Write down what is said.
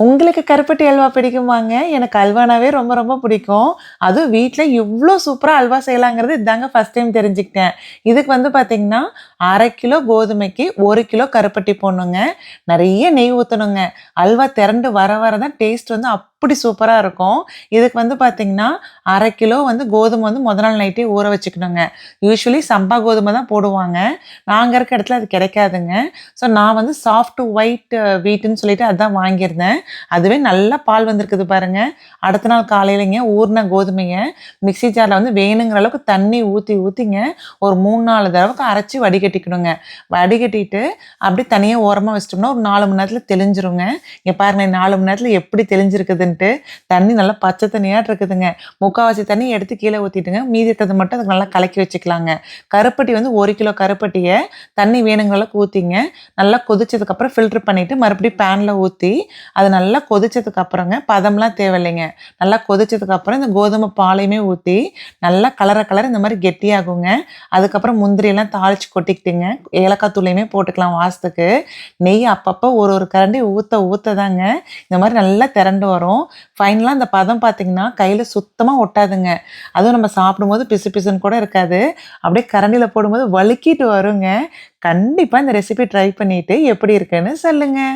உங்களுக்கு கருப்பட்டி அல்வா பிடிக்குமாங்க? எனக்கு அல்வானாவே ரொம்ப ரொம்ப பிடிக்கும். அதுவும் வீட்டில் இவ்வளோ சூப்பராக அல்வா செய்யலாங்கிறது இதாங்க ஃபஸ்ட் டைம் தெரிஞ்சுக்கிட்டேன். இதுக்கு வந்து பார்த்திங்கன்னா அரை கிலோ கோதுமைக்கு ஒரு கிலோ கருப்பட்டி போடணுங்க. நிறைய நெய் ஊற்றணுங்க அல்வா திரண்டு வர வர தான் டேஸ்ட் வந்து அப் அப்படி சூப்பராக இருக்கும். இதுக்கு வந்து பார்த்தீங்கன்னா அரை கிலோ வந்து கோதுமை வந்து முத நாள் நைட்டே ஊற வச்சுக்கணுங்க. யூஸ்வலி சம்பா கோதுமை தான் போடுவாங்க. நாங்கள் இருக்க இடத்துல அது கிடைக்காதுங்க. ஸோ நான் வந்து சாஃப்ட் ஒயிட் வீட்டுன்னு சொல்லிட்டு அதுதான் வாங்கியிருந்தேன். அதுவே நல்லா பால் வந்திருக்குது பாருங்க. அடுத்த நாள் காலையிலங்க ஊறின கோதுமையை மிக்ஸி ஜாரில் வந்து வேணுங்கிற அளவுக்கு தண்ணி ஊற்றி ஊற்றிங்க ஒரு மூணு நாலு தடவைக்கு அரைச்சி வடிகட்டிக்கணுங்க. வடிகட்டிட்டு அப்படி தனியாக ஓரமாக வச்சிட்டோம்னா ஒரு நாலு மணி நேரத்தில் தெளிஞ்சிருங்க. இங்கே பாருங்க நாலு மணி நேரத்தில் எப்படி தெளிஞ்சிருக்குது தெளிஞ்சிருக்குதுன்ட்டு தண்ணி நல்லா பச்சை தண்ணியாக இருக்குதுங்க. முக்கால்வாசி தண்ணி எடுத்து கீழே ஊற்றிட்டுங்க மீதி இருக்கிறது மட்டும் அதுக்கு நல்லா கலக்கி வச்சுக்கலாங்க. கருப்பட்டி வந்து ஒரு கிலோ கருப்பட்டியை தண்ணி வேணுங்கிற ஊற்றிங்க நல்லா கொதிச்சதுக்கப்புறம் ஃபில்ட்ரு பண்ணிவிட்டு மறுபடியும் பேனில் ஊற்றி அது நல்லா கொதிச்சதுக்கப்புறங்க பதம்லாம் தேவையில்லைங்க. நல்லா கொதிச்சதுக்கப்புறம் இந்த கோதுமை பாலையுமே ஊற்றி நல்லா கலர கலர் இந்த மாதிரி கெட்டியாகுங்க. அதுக்கப்புறம் முந்திரியெல்லாம் தாளிச்சு கொட்டிக்கிட்டுங்க. ஏலக்காய் தூளையுமே போட்டுக்கலாம் வாசத்துக்கு. நெய் அப்பப்போ ஒரு ஒரு கரண்டி ஊற்ற ஊற்ற தாங்க இந்த மாதிரி நல்லா திரண்டு வரும். ஃபைனலாக இந்த பதம் பார்த்தீங்கன்னா கையில் சுத்தமாக ஒட்டாதுங்க. அதுவும் நம்ம சாப்பிடும்போது பிசு பிசுன்னு கூட இருக்காது. அப்படியே கரண்டியில் போடும்போது வழுக்கிட்டு வருங்க. கண்டிப்பாக இந்த ரெசிபி ட்ரை பண்ணிவிட்டு எப்படி இருக்குன்னு சொல்லுங்கள்